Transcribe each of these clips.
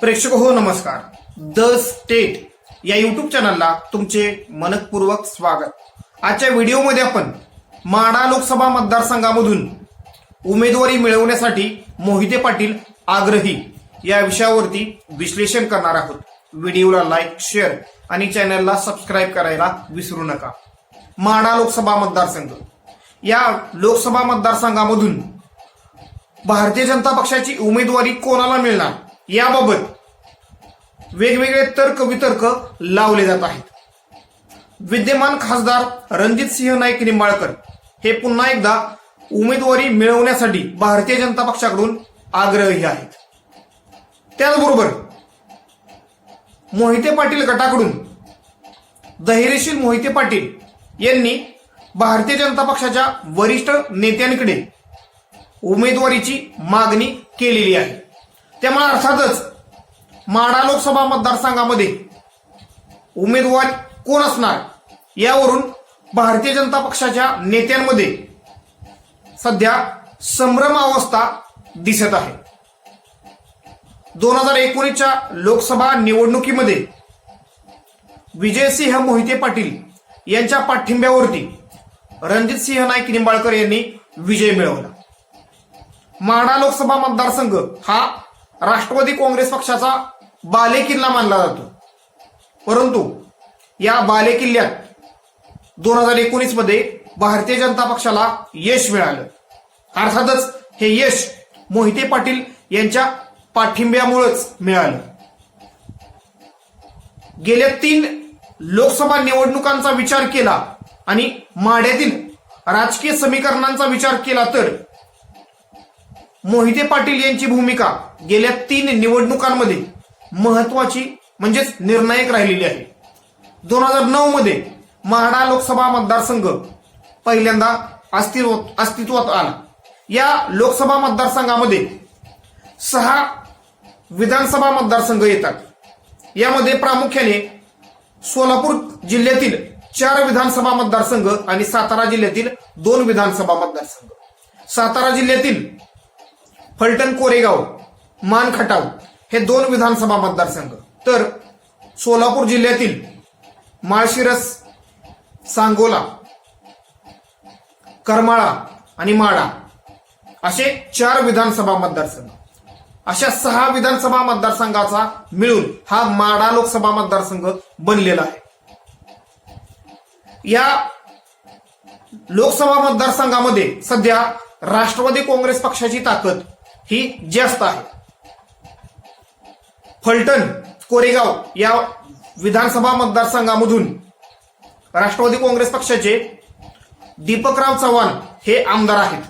प्रेक्षक हो नमस्कार. द स्टेट या युट्यूब चॅनलला तुमचे मनपूर्वक स्वागत. आजच्या व्हिडिओमध्ये आपण माडा लोकसभा मतदारसंघामधून उमेदवारी मिळवण्यासाठी मोहिते पाटील आग्रही या विषयावरती विश्लेषण करणार आहोत. व्हिडिओला लाईक शेअर आणि चॅनलला सबस्क्राईब करायला विसरू नका. माडा लोकसभा मतदारसंघ. या लोकसभा मतदारसंघामधून भारतीय जनता पक्षाची उमेदवारी कोणाला मिळणार? याबाबत वेगवेगळे तर्क वितर्क लावले जात आहेत. विद्यमान खासदार रणजित सिंह नाईक निंबाळकर हे पुन्हा एकदा उमेदवारी मिळवण्यासाठी भारतीय जनता पक्षाकडून आग्रही आहेत. त्याचबरोबर मोहिते पाटील गटाकडून धैर्यशील मोहिते पाटील यांनी भारतीय जनता पक्षाच्या वरिष्ठ नेत्यांकडे उमेदवारीची मागणी केलेली आहे. त्यामुळे अर्थातच माडा लोकसभा मतदारसंघामध्ये उमेदवार कोण असणार यावरून भारतीय जनता पक्षाच्या नेत्यांमध्ये सध्या संभ्रम अवस्था दिसत आहे. दोन हजार एकोणीसच्या लोकसभा निवडणुकीमध्ये विजयसिंह मोहिते पाटील यांच्या पाठिंब्यावरती रणजित सिंह नाईक निंबाळकर यांनी विजय मिळवला. माढा लोकसभा मतदारसंघ हा राष्ट्रवादी काँग्रेस पक्षाचा बालेकिल्ला मानला जातो. परंतु या बालेकिल्ल्यात दोन हजार एकोणीसमध्ये भारतीय जनता पक्षाला यश मिळालं. अर्थातच हे यश मोहिते पाटील यांच्या पाठिंब्यामुळेच मिळालं. गेल्या तीन लोकसभा निवडणुकांचा विचार केला आणि माढ्यातील राजकीय समीकरणांचा विचार केला तर मोहिते पाटील यांची भूमिका गेल्या तीन निवडणुकांमध्ये महत्वाची म्हणजेच निर्णायक राहिलेली आहे. दोन हजार नऊ मध्ये माढा लोकसभा मतदारसंघ पहिल्यांदा अस्तित्वात आला. या लोकसभा मतदारसंघामध्ये सहा विधानसभा मतदारसंघ येतात. यामध्ये प्रामुख्याने सोलापूर जिल्ह्यातील चार विधानसभा मतदारसंघ आणि सातारा जिल्ह्यातील दोन विधानसभा मतदारसंघ. सातारा जिल्ह्यातील फलटण कोरेगाव मान खटाव हे दोन विधानसभा मतदारसंघ. तर सोलापूर जिल्ह्यातील माळशिरस सांगोला करमाळा आणि माडा असे चार विधानसभा मतदारसंघ. अशा सहा विधानसभा मतदारसंघाचा मिळून हा माडा लोकसभा मतदारसंघ बनलेला आहे. या लोकसभा मतदारसंघामध्ये सध्या राष्ट्रवादी काँग्रेस पक्षाची ताकद ही जास्त आहे. फलटण कोरेगाव या विधानसभा मतदारसंघामधून राष्ट्रवादी काँग्रेस पक्षाचे दीपकराव चव्हाण हे आमदार आहेत.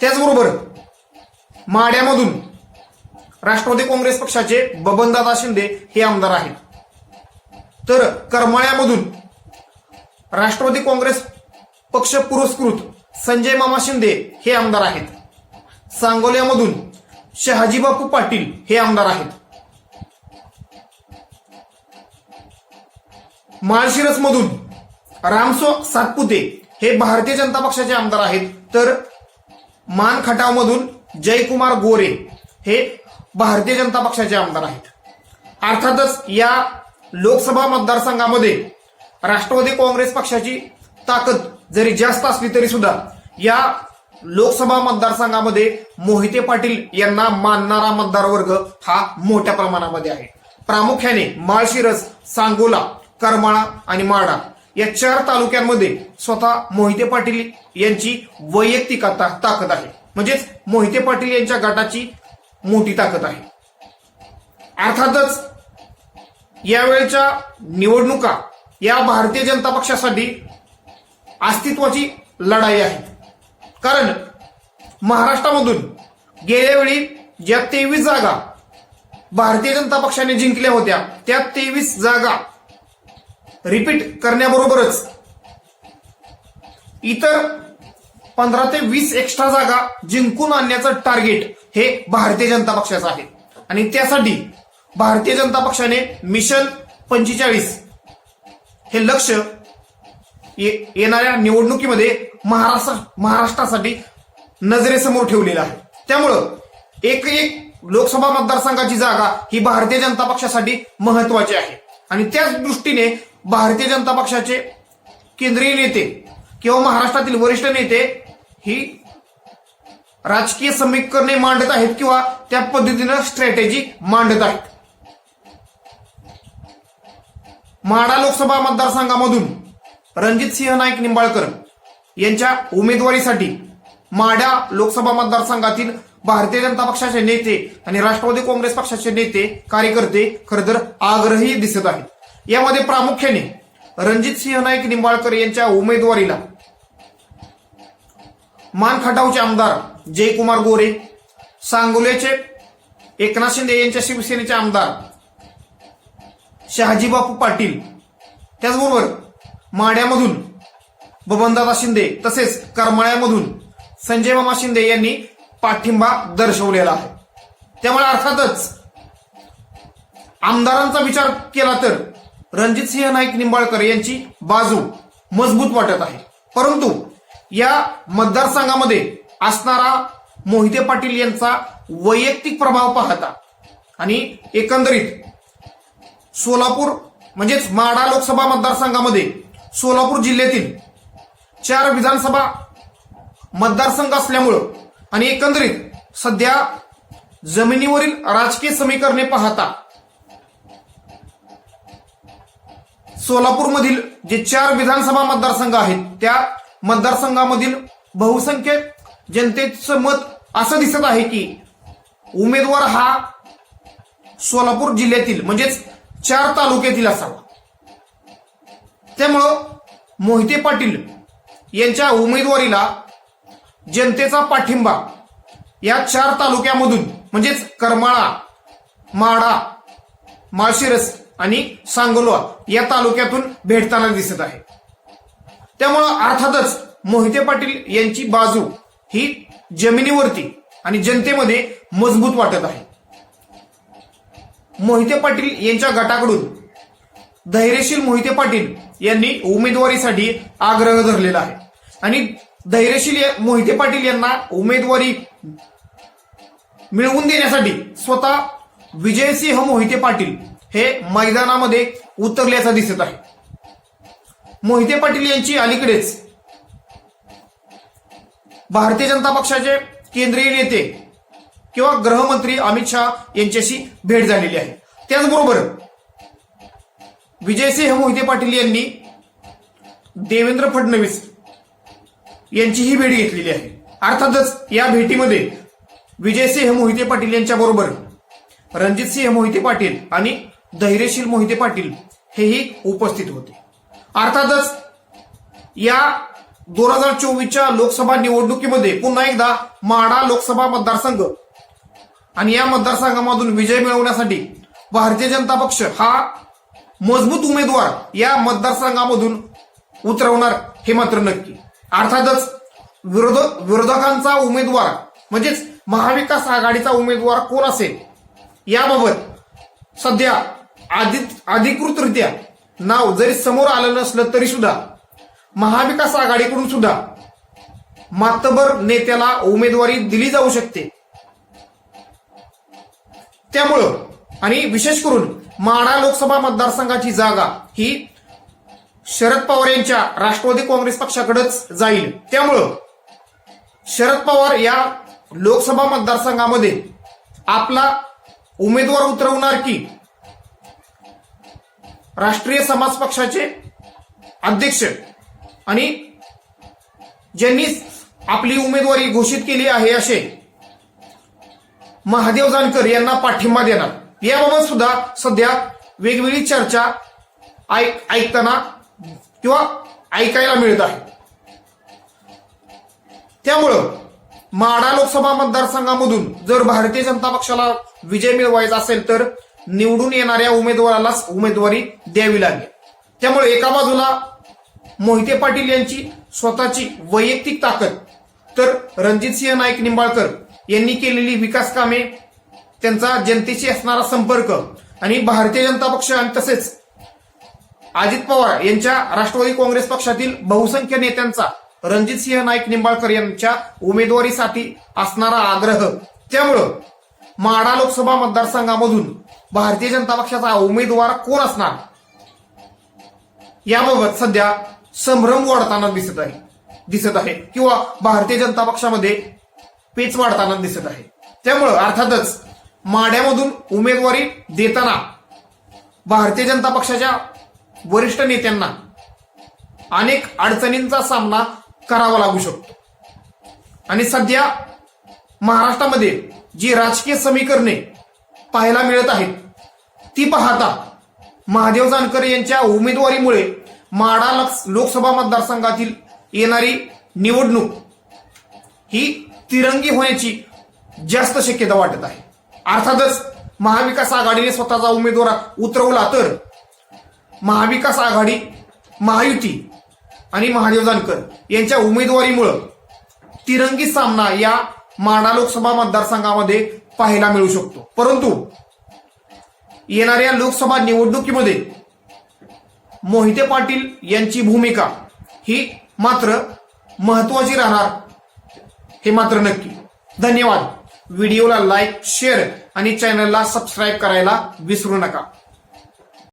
त्याचबरोबर माड्यामधून राष्ट्रवादी काँग्रेस पक्षाचे बबनदादा शिंदे हे आमदार आहेत. तर करमाळ्यामधून राष्ट्रवादी काँग्रेस पक्ष पुरस्कृत संजय मामा शिंदे हे आमदार आहेत. सांगोल्यामधून शहाजीबापू पाटील हे आमदार आहेत. माळशिरस मधून रामसो सातपुते हे भारतीय जनता पक्षाचे आमदार आहेत. तर मान मधून जयकुमार गोरे हे भारतीय जनता पक्षाचे आमदार आहेत. अर्थातच या लोकसभा मतदारसंघामध्ये राष्ट्रवादी काँग्रेस पक्षाची ताकद जरी जास्त असली तरी सुद्धा या लोकसभा मतदारसंघामध्ये मोहिते पाटील यांना मानणारा मतदार वर्ग हा मोठ्या प्रमाणामध्ये आहे. प्रामुख्याने माळशिरस सांगोला करमाळा आणि माडा या चार तालुक्यांमध्ये स्वतः मोहिते पाटील यांची वैयक्तिक ताकद आहे. म्हणजेच मोहिते पाटील यांच्या गटाची मोठी ताकद आहे. अर्थातच यावेळच्या निवडणुका या भारतीय जनता पक्षासाठी अस्तित्वाची लढाई आहे. कारण महाराष्ट्रामधून गेल्या वेळी ज्या तेवीस जागा भारतीय जनता पक्षाने जिंकल्या होत्या त्या तेवीस जागा रिपीट करण्याबरोबरच इतर पंधरा ते वीस एक्स्ट्रा जागा जिंकून आणण्याचं टार्गेट हे भारतीय जनता पक्षाचं आहे. आणि त्यासाठी भारतीय जनता पक्षाने मिशन पंचेचाळीस हे लक्ष ये- येणाऱ्या निवडणुकीमध्ये महाराष्ट्र महाराष्ट्रासाठी नजरेसमोर ठेवलेलं आहे. त्यामुळं एक एक लोकसभा मतदारसंघाची जागा ही भारतीय जनता पक्षासाठी महत्वाची आहे. आणि त्याच दृष्टीने भारतीय जनता पक्षाचे केंद्रीय नेते किंवा महाराष्ट्रातील वरिष्ठ नेते ही राजकीय समीकरणे मांडत आहेत किंवा त्या पद्धतीनं स्ट्रॅटेजी मांडत आहेत. माडा लोकसभा मतदारसंघामधून रणजित सिंह नाईक निंबाळकर यांच्या उमेदवारीसाठी माढा लोकसभा मतदारसंघातील भारतीय जनता पक्षाचे नेते आणि राष्ट्रवादी काँग्रेस पक्षाचे नेते कार्यकर्ते खरंतर आग्रही दिसत आहेत. यामध्ये प्रामुख्याने रणजित सिंह नाईक निंबाळकर यांच्या उमेदवारीला मान खटावचे आमदार जयकुमार गोरे सांगोल्याचे एकनाथ शिंदे यांच्या शिवसेनेचे आमदार शहाजीबापू पाटील त्याचबरोबर माड्यामधून बबनदादा शिंदे तसेच करमाळ्यामधून संजय मामा शिंदे यांनी पाठिंबा दर्शवलेला आहे. त्यामुळे अर्थातच आमदारांचा विचार केला तर रणजित सिंह नाईक निंबाळकर यांची बाजू मजबूत वाटत आहे. परंतु या मतदारसंघामध्ये असणारा मोहिते पाटील यांचा वैयक्तिक प्रभाव पाहता आणि एकंदरीत सोलापूर म्हणजेच माडा लोकसभा मतदारसंघामध्ये सोलापूर जिल्ह्यातील चार विधानसभा मतदारसंघ असल्यामुळं आणि एकंदरीत सध्या जमिनीवरील राजकीय समीकरणे पाहता सोलापूरमधील जे चार विधानसभा मतदारसंघ आहेत त्या मतदारसंघामधील बहुसंख्य जनतेचं मत असं दिसत आहे की उमेदवार हा सोलापूर जिल्ह्यातील म्हणजेच चार तालुक्यातील असावा. त्यामुळं मोहिते पाटील यांच्या उमेदवारीला जनतेचा पाठिंबा या चार तालुक्यामधून म्हणजेच करमाळा माडा माळशिरस आणि सांगोला या तालुक्यातून भेटताना दिसत आहे. त्यामुळं अर्थातच मोहिते पाटील यांची बाजू ही जमिनीवरती आणि जनतेमध्ये मजबूत वाटत आहे. मोहिते पाटील यांच्या गटाकडून धैर्यशील मोहिते पाटील यांनी उमेदवारीसाठी आग्रह धरलेला आहे. आणि धैर्यशील मोहिते पाटील यांना उमेदवारी मिळवून देण्यासाठी स्वतः विजयसिंह मोहिते पाटील हे मैदानामध्ये उतरल्याचं दिसत आहे. मोहिते पाटील यांची अलीकडेच भारतीय जनता पक्षाचे केंद्रीय नेते किंवा गृहमंत्री अमित शहा यांच्याशी भेट झालेली आहे. त्याचबरोबर विजयसिंह मोहिते पाटील यांनी देवेंद्र फडणवीस यांचीही भेट घेतलेली आहे. अर्थातच या भेटीमध्ये विजयसिंह मोहिते पाटील यांच्याबरोबर रणजितसिंह मोहिते पाटील आणि धैर्यशील मोहिते पाटील हेही उपस्थित होते. अर्थातच या दोन हजार चोवीसच्या लोकसभा निवडणुकीमध्ये पुन्हा एकदा माडा लोकसभा मतदारसंघ आणि या मतदारसंघामधून विजय मिळवण्यासाठी भारतीय जनता पक्ष हा मजबूत उमेदवार या मतदारसंघामधून उतरवणार हे मात्र नक्की. अर्थातच विरोध विरोधकांचा उमेदवार म्हणजेच महाविकास आघाडीचा उमेदवार कोण असेल? याबाबत सध्या आधि अधिकृतरित्या नाव जरी समोर आलं नसलं तरी सुद्धा महाविकास आघाडीकडून सुद्धा मातबर नेत्याला उमेदवारी दिली जाऊ शकते. त्यामुळं आणि विशेष करून माढा लोकसभा मतदारसंघाची जागा ही शरद पवार यांच्या राष्ट्रवादी काँग्रेस पक्षाकडेच जाईल. त्यामुळं शरद पवार या लोकसभा मतदारसंघामध्ये आपला उमेदवार उतरवणार की राष्ट्रीय समाज पक्षाचे अध्यक्ष आणि ज्यांनी आपली उमेदवारी घोषित केली आहे असे महादेव जानकर यांना पाठिंबा देणार. याबाबत सुद्धा सध्या वेगवेगळी चर्चा ऐक ऐकताना किंवा ऐकायला मिळत आहे. त्यामुळं माडा लोकसभा मतदारसंघामधून जर भारतीय जनता पक्षाला विजय मिळवायचा असेल तर निवडून येणाऱ्या उमेदवारालाच उमेदवारी द्यावी लागेल. त्यामुळे एका बाजूला मोहिते पाटील यांची स्वतःची वैयक्तिक ताकद तर रणजित सिंह नाईक निंबाळकर यांनी केलेली विकास कामे त्यांचा जनतेशी असणारा संपर्क आणि भारतीय जनता पक्ष आणि तसेच अजित पवार यांच्या राष्ट्रवादी काँग्रेस पक्षातील बहुसंख्य नेत्यांचा रणजितसिंह नाईक निंबाळकर यांच्या उमेदवारीसाठी असणारा आग्रह. त्यामुळं माडा लोकसभा मतदारसंघामधून भारतीय जनता पक्षाचा उमेदवार कोण असणार? याबाबत सध्या संभ्रम वाढताना दिसत आहे. दिसत आहे. किंवा भारतीय जनता पक्षामध्ये पेच वाढताना दिसत आहे. त्यामुळं अर्थातच माड्यामधून उमेदवारी देताना भारतीय जनता पक्षाच्या वरिष्ठ नेत्यांना अनेक अडचणींचा सामना करावा लागू शकतो. आणि सध्या महाराष्ट्रामध्ये जी राजकीय समीकरणे पाहायला मिळत आहेत ती पाहता महादेव जानकर यांच्या उमेदवारीमुळे माडा लोकसभा मतदारसंघातील येणारी निवडणूक ही तिरंगी होण्याची जास्त शक्यता वाटत आहे. अर्थातच महाविकास आघाडीने स्वतःचा उमेदवार उतरवला तर महाविकास आघाडी महायुती आणि महादेव जानकर यांच्या उमेदवारीमुळं तिरंगी सामना या माडा लोकसभा मतदारसंघामध्ये पाहायला मिळू शकतो. परंतु येणाऱ्या लोकसभा निवडणुकीमध्ये मोहिते पाटील यांची भूमिका ही मात्र महत्वाची राहणार हे मात्र नक्की. धन्यवाद. व्हिडिओला लाईक शेअर आणि चॅनलला सबस्क्राईब करायला विसरू नका.